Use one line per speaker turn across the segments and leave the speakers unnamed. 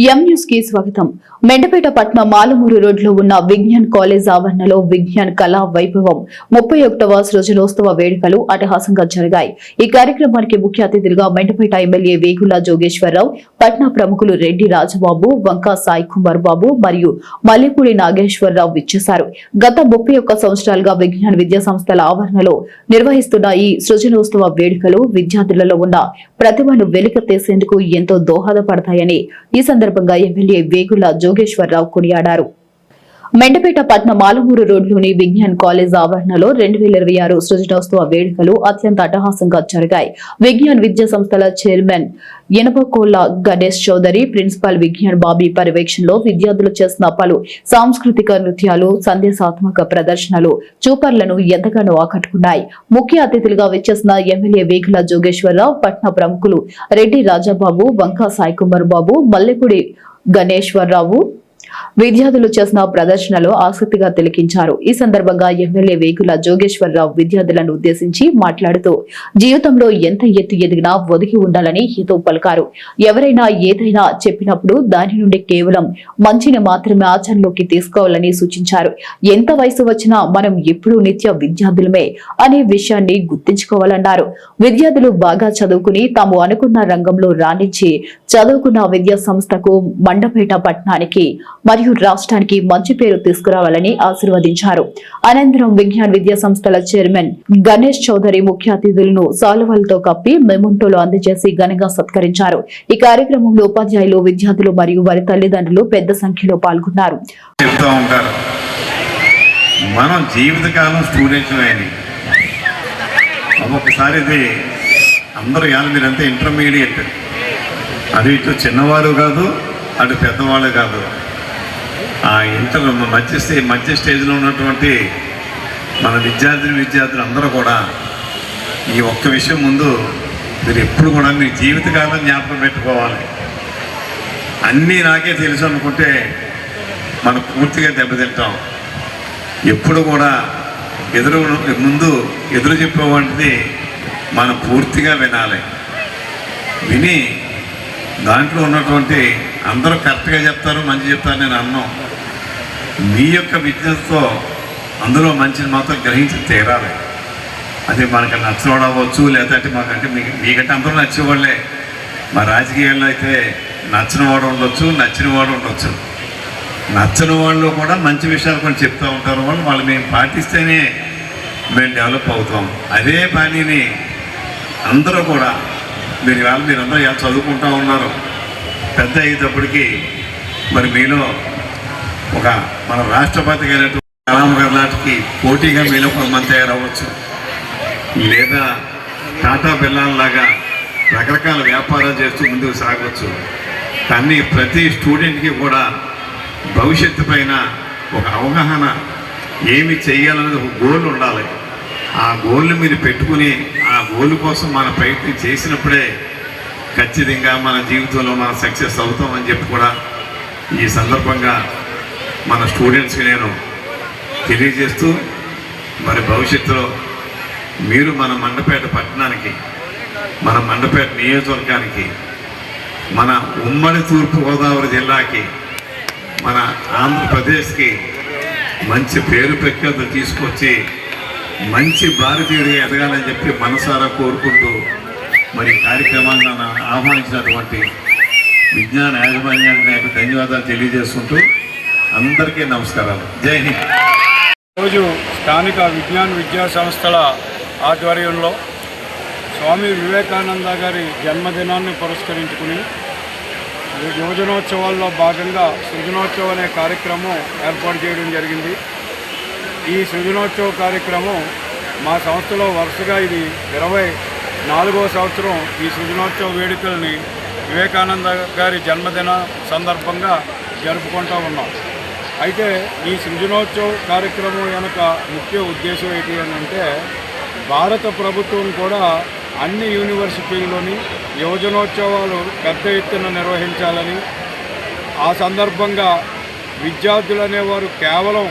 ఎం న్యూస్కి స్వాగతం. మెండపేట పట్నం మాలమూరు రోడ్లో ఉన్న విజ్ఞాన్ కాలేజ్ ఆవరణలో విజ్ఞాన్ కళా వైభవం. ముప్పై ఒకటవ సృజనోత్సవ వేడుకలు అటహాసంగా జరిగాయి. ఈ కార్యక్రమానికి ముఖ్య అతిథులుగా మెండపేట ఎమ్మెల్యే వేగుల జోగేశ్వరరావు పట్నా ప్రముఖులు రెడ్డి రాజబాబు వంకా సాయి కుమార్ బాబు మరియు మల్లెపూడి నాగేశ్వరరావు విచ్చేశారు. గత ముప్పై ఒక్క సంవత్సరాలుగా విజ్ఞాన్ విద్యా సంస్థల ఆవరణలో నిర్వహిస్తున్న ఈ సృజనోత్సవ వేడుకలు విద్యార్థులలో ఉన్న ప్రతిభను వెలికితీసేందుకు ఎంతో దోహదపడతాయని ఈ సందర్భంగా సందర్భంగా ఎమ్మెల్యే వేగుల జోగేశ్వరరావు కొనియాడారు. మెండపేట పట్నం మాలమూరు రోడ్లోని విజ్ఞాన్ కాలేజ్ ఆవరణలో రెండు వేల ఇరవై ఆరు సృజనోత్సవ వేడుకలు అత్యంత అట్టహాసంగా జరిగాయి. విజ్ఞాన్ విద్యా సంస్థల చైర్మన్ ఎనపకోళ్ళ గణేష్ చౌదరి ప్రిన్సిపాల్ విజ్ఞాన్ బాబీ పర్యవేక్షణలో విద్యార్థులు చేసిన పలు సాంస్కృతిక నృత్యాలు సందేశాత్మక ప్రదర్శనలు చూపర్లను ఎంతగానో ఆకట్టుకున్నాయి. ముఖ్య అతిథులుగా విచ్చేసిన ఎమ్మెల్యే వేగుల జోగేశ్వరరావు పట్న ప్రముఖులు రెడ్డి రాజాబాబు వంకా సాయి కుమార్ బాబు మల్లెపూడి గణేశ్వరరావు విద్యార్థులు చేసిన ప్రదర్శనలో ఆసక్తిగా తిలకించారు. ఈ సందర్భంగా ఎమ్మెల్యే వేగుల జోగేశ్వరరావు విద్యార్థులను ఉద్దేశించి మాట్లాడుతూ జీవితంలో ఎంత ఎత్తు ఎదిగినా ఒదిగి ఉండాలని హితో పలికారు. ఎవరైనా ఏదైనా చెప్పినప్పుడు దాని నుండి కేవలం మంచిని మాత్రమే ఆచరణలోకి తీసుకోవాలని సూచించారు. ఎంత వయసు వచ్చినా మనం ఎప్పుడూ నిత్య విద్యార్థులమే అనే విషయాన్ని గుర్తుంచుకోవాలన్నారు. విద్యార్థులు బాగా చదువుకుని తాము అనుకున్న రంగంలో రాణించి చదువుకున్న విద్యా సంస్థకు మండపేట పట్టణానికి మరియు రాష్ట్రానికి మంచి పేరు తీసుకురావాలని ఆశీర్వదించారు. అనంతరం విజ్ఞాన్ విద్యా సంస్థల చైర్మన్ గణేష్ చౌదరి ముఖ్య అతిథులను సాలువలతో కప్పి మెమంటోలు అందజేసి ఘనంగా సత్కరించారు. ఈ కార్యక్రమంలో ఉపాధ్యాయులు విద్యార్థులు మరియు వారి తల్లిదండ్రులు పెద్ద సంఖ్యలో పాల్గొన్నారు.
మనం జీవితకాలం స్టూడెంట్స్ అని ఇది అందరూ ఇవాళ మీరంతా ఇంటర్మీడియట్. అది ఇటు చిన్నవారు కాదు అటు పెద్దవాళ్ళు కాదు. ఆ ఇంటర్ మధ్య స్టే మధ్య స్టేజ్లో ఉన్నటువంటి మన విద్యార్థులు విద్యార్థులు అందరూ కూడా ఈ ఒక్క విషయం ముందు మీరు ఎప్పుడు కూడా మీ జీవితకాలం జ్ఞాపకం పెట్టుకోవాలి. అన్నీ నాకే తెలుసు అనుకుంటే మనం పూర్తిగా దెబ్బతింటాం. ఎప్పుడు కూడా ఎదురు ముందు ఎదురు చెప్పేవాటిది మనం పూర్తిగా వినాలి. విని దాంట్లో ఉన్నటువంటి అందరూ కరెక్ట్గా చెప్తారు మంచి చెప్తారు నేను అన్నాం. మీ యొక్క విజ్ఞతతో అందులో మంచిని మాత్రం గ్రహించి తీరాలి. అది మనకు నచ్చడం అవ్వచ్చు లేదంటే మాకంటే మీ మీకంటే అందరూ నచ్చేవాళ్ళే. మా రాజకీయాల్లో అయితే నచ్చిన వాడు ఉండొచ్చు నచ్చిన వాడు ఉండొచ్చు. నచ్చని వాళ్ళు కూడా మంచి విషయాలు కొన్ని చెప్తూ ఉంటారు. వాళ్ళు వాళ్ళు మేము పాటిస్తేనే మేము డెవలప్ అవుతాం. అదే పనిని అందరూ కూడా మీరు ఇవాళ మీరందరూ ఇలా చదువుకుంటూ ఉన్నారు. పెద్ద అయ్యేటప్పటికి మరి మీలో ఒక మన రాష్ట్రపతి గారు కలాం గారి నాటికి పోటీగా మీలో కొంతమంది తయారవ్వచ్చు. లేదా టాటా బిర్లాలాగా రకరకాల వ్యాపారాలు చేస్తూ ముందుకు సాగవచ్చు. కానీ ప్రతి స్టూడెంట్కి కూడా భవిష్యత్తు పైన ఒక అవగాహన ఏమి చేయాలనేది ఒక గోల్ ఉండాలి. ఆ గోల్ని మీరు పెట్టుకుని ఆ గోల్ కోసం మన ప్రయత్నం చేసినప్పుడే ఖచ్చితంగా మన జీవితంలో మనం సక్సెస్ అవుతామని చెప్పి కూడా ఈ సందర్భంగా మన స్టూడెంట్స్కి నేను తెలియజేస్తూ మరి భవిష్యత్తులో మీరు మన మండపేట పట్టణానికి మన మండపేట నియోజకవర్గానికి మన ఉమ్మడి తూర్పుగోదావరి జిల్లాకి మన ఆంధ్రప్రదేశ్కి మంచి పేరు ప్రఖ్యాత తీసుకొచ్చి మంచి భారతీయుడిగా ఎదగాలని చెప్పి మనసారా కోరుకుంటూ మరి కార్యక్రమాన్ని నన్ను ఆహ్వానించినటువంటి విజ్ఞాన యాజమాన్యానికి ధన్యవాదాలు తెలియజేసుకుంటూ అందరికీ నమస్కారాలు. జై హింద్.
రోజు స్థానిక విజ్ఞాన విద్యా సంస్థల ఆధ్వర్యంలో స్వామి వివేకానంద గారి జన్మదినాన్ని పురస్కరించుకుని ఈ యువజనోత్సవాల్లో భాగంగా సృజనోత్సవం అనే కార్యక్రమం ఏర్పాటు చేయడం జరిగింది. ఈ సృజనోత్సవ కార్యక్రమం మా సంస్థలో వరుసగా ఇది ఇరవై నాలుగో సంవత్సరం ఈ సృజనోత్సవ వేడుకల్ని వివేకానంద గారి జన్మదిన సందర్భంగా జరుపుకుంటూ ఉన్నాం. అయితే ఈ సృజనోత్సవ కార్యక్రమం వెనుక ముఖ్య ఉద్దేశం ఏంటి అని అంటే భారత ప్రభుత్వం కూడా అన్ని యూనివర్సిటీల్లోని యువజనోత్సవాలు పెద్ద ఎత్తున నిర్వహించాలని ఆ సందర్భంగా విద్యార్థులు అనేవారు కేవలం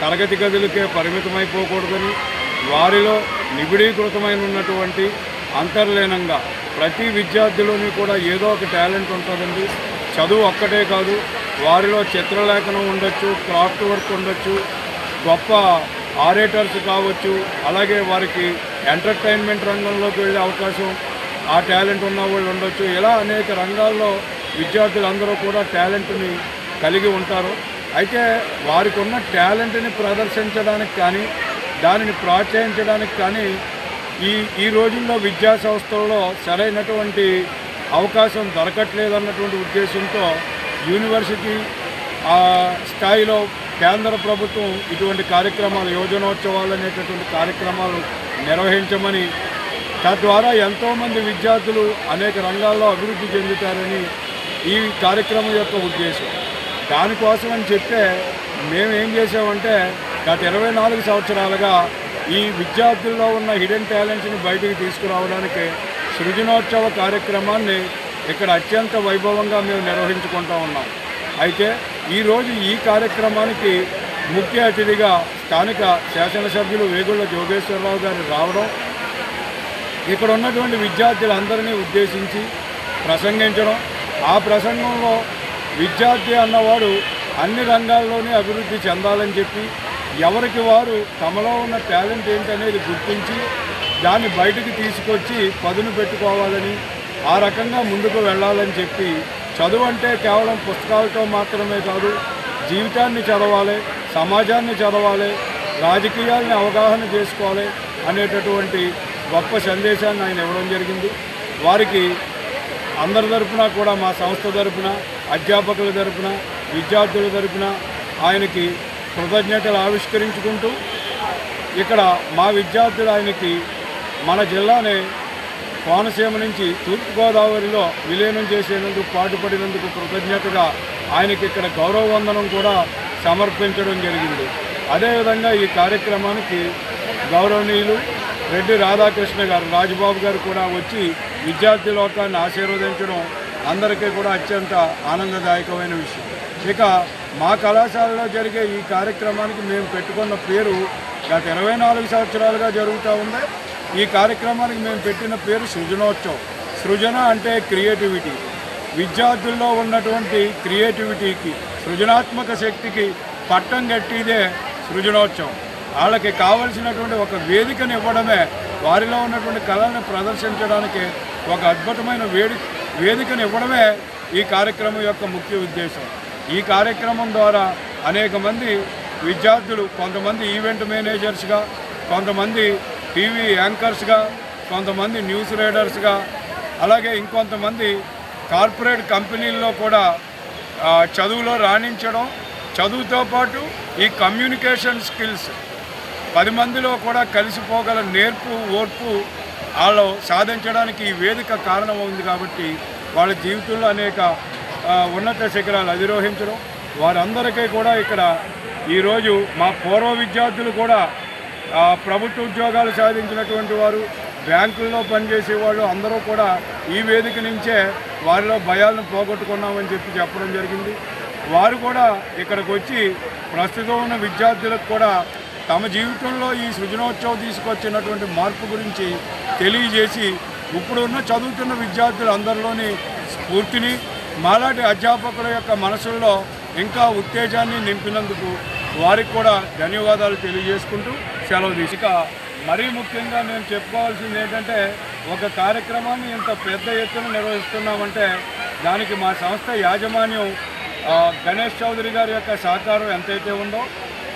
తరగతి గదులకే పరిమితమైపోకూడదని వారిలో నిబిడీకృతమైన ఉన్నటువంటి అంతర్లీనంగా ప్రతి విద్యార్థిలోని కూడా ఏదో ఒక టాలెంట్ ఉంటుందండి. చదువు ఒక్కటే కాదు వారిలో చిత్రలేఖనం ఉండొచ్చు క్రాఫ్ట్ వర్క్ ఉండొచ్చు గొప్ప ఆరేటర్స్ కావచ్చు అలాగే వారికి ఎంటర్టైన్మెంట్ రంగంలోకి వెళ్ళే అవకాశం ఆ టాలెంట్ ఉన్న వాళ్ళు ఉండొచ్చు. ఇలా అనేక రంగాల్లో విద్యార్థులందరూ కూడా టాలెంట్ని కలిగి ఉంటారు. అయితే వారికి ఉన్న టాలెంట్ని ప్రదర్శించడానికి కానీ దానిని ప్రోత్సహించడానికి కానీ ఈ ఈ రోజుల్లో విద్యా సంస్థల్లో సరైనటువంటి అవకాశం దొరకట్లేదు అన్నటువంటి ఉద్దేశంతో యూనివర్సిటీ స్థాయిలో కేంద్ర ప్రభుత్వం ఇటువంటి కార్యక్రమాలు యోజనోత్సవాలు అనేటటువంటి కార్యక్రమాలు నిర్వహించమని తద్వారా ఎంతోమంది విద్యార్థులు అనేక రంగాల్లో అభివృద్ధి చెందుతారని ఈ కార్యక్రమం యొక్క ఉద్దేశం. దానికోసం అని చెప్తే మేము ఏం చేసామంటే గత ఇరవై నాలుగు సంవత్సరాలుగా ఈ విద్యార్థుల్లో ఉన్న హిడెన్ టాలెంట్స్ని బయటికి తీసుకురావడానికి సృజనోత్సవ కార్యక్రమాన్ని ఇక్కడ అత్యంత వైభవంగా మేము నిర్వహించుకుంటూ ఉన్నాం. అయితే ఈరోజు ఈ కార్యక్రమానికి ముఖ్య అతిథిగా స్థానిక శాసనసభ్యులు వేగుళ్ళ జోగేశ్వరరావు గారు రావడం ఇక్కడ ఉన్నటువంటి విద్యార్థులందరినీ ఉద్దేశించి ప్రసంగించడం. ఆ ప్రసంగంలో విద్యార్థి అన్నవాడు అన్ని రంగాల్లోనే అభివృద్ధి చెందాలని చెప్పి ఎవరికి వారు తమలో ఉన్న టాలెంట్ ఏంటనేది గుర్తించి దాన్ని బయటకు తీసుకొచ్చి పదును పెట్టుకోవాలని ఆ రకంగా ముందుకు వెళ్ళాలని చెప్పి చదువు అంటే కేవలం పుస్తకాలతో మాత్రమే కాదు జీవితాన్ని చదవాలి సమాజాన్ని చదవాలి రాజకీయాల్ని అవగాహన చేసుకోవాలి అనేటటువంటి గొప్ప సందేశాన్ని ఆయన ఇవ్వడం జరిగింది. వారికి అందరి తరఫున కూడా మా సంస్థ తరపున అధ్యాపకుల తరపున విద్యార్థుల తరపున ఆయనకి కృతజ్ఞతలు ఆవిష్కరించుకుంటూ ఇక్కడ మా విద్యార్థులు ఆయనకి మన జిల్లానే కోనసీమ నుంచి తూర్పుగోదావరిలో విలీనం చేసేందుకు పాటుపడినందుకు కృతజ్ఞతగా ఆయనకి ఇక్కడ గౌరవ వందనం కూడా సమర్పించడం జరిగింది. అదేవిధంగా ఈ కార్యక్రమానికి గౌరవనీయులు రెడ్డి రాధాకృష్ణ గారు రాజబాబు గారు కూడా వచ్చి విద్యార్థి లోకాన్ని ఆశీర్వదించడం అందరికీ కూడా అత్యంత ఆనందదాయకమైన విషయం. ఇక మా కళాశాలలో జరిగే ఈ కార్యక్రమానికి మేము పెట్టుకున్న పేరు గత ఇరవై నాలుగు సంవత్సరాలుగా జరుగుతూ ఉంది. ఈ కార్యక్రమానికి మేము పెట్టిన పేరు సృజనోత్సవం. సృజన అంటే క్రియేటివిటీ. విద్యార్థుల్లో ఉన్నటువంటి క్రియేటివిటీకి సృజనాత్మక శక్తికి పట్టం కట్టిదే సృజనోత్సవం. వాళ్ళకి కావలసినటువంటి ఒక వేదికను ఇవ్వడమే వారిలో ఉన్నటువంటి కళలను ప్రదర్శించడానికి ఒక అద్భుతమైన వేడి వేదికను ఇవ్వడమే ఈ కార్యక్రమం యొక్క ముఖ్య ఉద్దేశం. ఈ కార్యక్రమం ద్వారా అనేక మంది విద్యార్థులు కొంతమంది ఈవెంట్ మేనేజర్స్గా కొంతమంది టీవీ యాంకర్స్గా కొంతమంది న్యూస్ రీడర్స్గా అలాగే ఇంకొంతమంది కార్పొరేట్ కంపెనీల్లో కూడా చదువులో రాణించడం చదువుతో పాటు ఈ కమ్యూనికేషన్ స్కిల్స్ పది మందిలో కూడా కలిసిపోగల నేర్పు ఓర్పు వాళ్ళు సాధించడానికి ఈ వేదిక కారణమైంది కాబట్టి వాళ్ళ జీవితంలో అనేక ఉన్నత శిఖరాలు అధిరోహించడం వారందరికీ కూడా ఇక్కడ ఈరోజు మా పూర్వ విద్యార్థులు కూడా ప్రభుత్వ ఉద్యోగాలు సాధించినటువంటి వారు బ్యాంకుల్లో పనిచేసే వాళ్ళు అందరూ కూడా ఈ వేదిక నుంచే వారిలో భయాలను పోగొట్టుకున్నామని చెప్పి చెప్పడం జరిగింది. వారు కూడా ఇక్కడికి వచ్చి ప్రస్తుతం ఉన్న విద్యార్థులకు కూడా తమ జీవితంలో ఈ సృజనోత్సవం తీసుకొచ్చినటువంటి మార్పు గురించి తెలియజేసి ఇప్పుడున్న చదువుతున్న విద్యార్థులు అందరిలోని స్ఫూర్తిని మాలాంటి అధ్యాపకుల యొక్క మనసుల్లో ఇంకా ఉత్తేజాన్ని నింపినందుకు వారికి కూడా ధన్యవాదాలు తెలియజేసుకుంటూ సెలవు తీసి ఇక మరీ ముఖ్యంగా నేను చెప్పుకోవాల్సింది ఏంటంటే ఒక కార్యక్రమాన్ని ఇంత పెద్ద ఎత్తున నిర్వహిస్తున్నామంటే దానికి మా సంస్థ యాజమాన్యం గణేష్ చౌదరి గారి యొక్క సహకారం ఎంతైతే ఉందో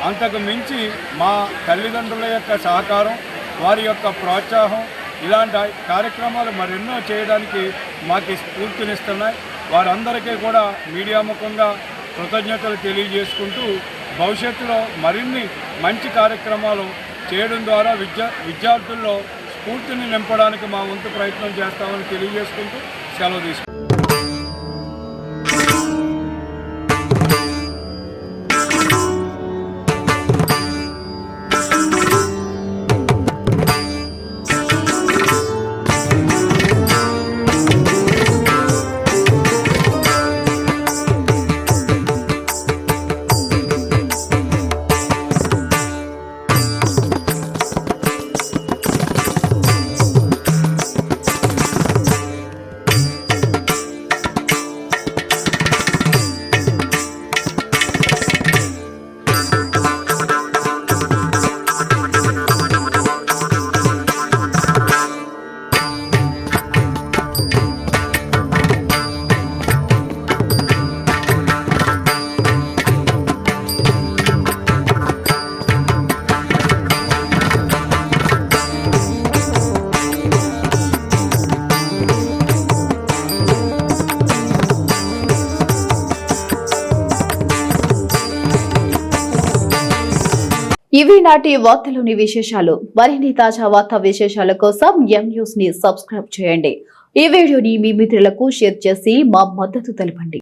అంతకు మించి మా తల్లిదండ్రుల యొక్క సహకారం వారి యొక్క ప్రోత్సాహం ఇలాంటి కార్యక్రమాలు మరెన్నో చేయడానికి మాకు స్ఫూర్తినిస్తున్నాయి. వారందరికీ కూడా మీడియా ముఖంగా కృతజ్ఞతలు తెలియజేసుకుంటూ భవిష్యత్తులో మరిన్ని మంచి కార్యక్రమాలు చేయడం ద్వారా విద్యా విద్యార్థుల్లో స్ఫూర్తిని నింపడానికి మా వంతు ప్రయత్నం చేస్తామని తెలియజేసుకుంటూ సెలవు తీసుకుంటాం
ఇవి నాటి వార్తలోని విశేషాలు. మరిన్ని తాజా వార్తా విశేషాల కోసం ఎం న్యూస్ని సబ్స్క్రైబ్ చేయండి. ఈ వీడియోని మీ మిత్రులకు షేర్ చేసి మా మద్దతు తెలపండి.